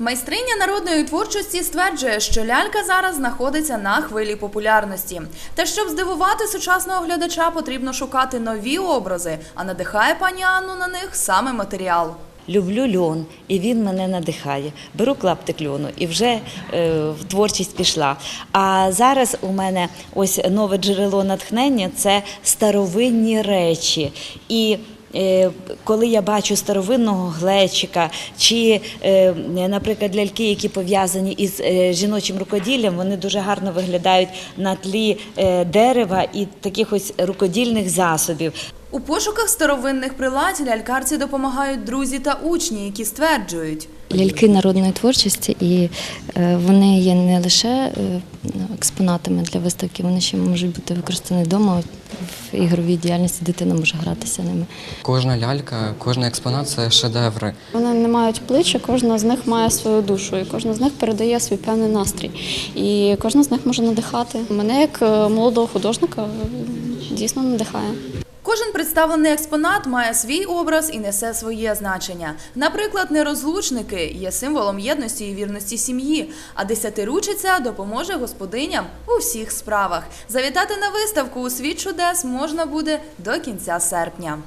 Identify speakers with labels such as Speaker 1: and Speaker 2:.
Speaker 1: Майстриня народної творчості стверджує, що лялька зараз знаходиться на хвилі популярності. Та щоб здивувати сучасного глядача, потрібно шукати нові образи, а надихає пані Анну на них саме матеріал.
Speaker 2: Люблю льон, і він мене надихає. Беру клаптик льону і вже е, творчість пішла. А зараз у мене ось нове джерело натхнення це старовинні речі. І коли я бачу старовинного глечика чи, е, наприклад, ляльки, які пов'язані із е, жіночим рукоділлям, вони дуже гарно виглядають на тлі е, дерева і таких ось рукодільних засобів.
Speaker 1: У пошуках старовинних прилад лялькарці допомагають друзі та учні, які стверджують.
Speaker 3: Ляльки народної творчості, і е, вони є не лише е, експонатами для виставки, вони ще можуть бути використані вдома в ігровій діяльності. Дитина може гратися ними.
Speaker 4: Кожна лялька, кожен експонат це шедеври.
Speaker 5: Вони не мають плечі, кожна з них має свою душу, і кожна з них передає свій певний настрій. І кожна з них може надихати. Мене як е, молодого художника дійсно надихає.
Speaker 1: Кожен представлений експонат має свій образ і несе своє значення. Наприклад, нерозлучники є символом єдності і вірності сім'ї, а десятиручиця допоможе господиням у всіх справах. Завітати на виставку у світ чудес можна буде до кінця серпня.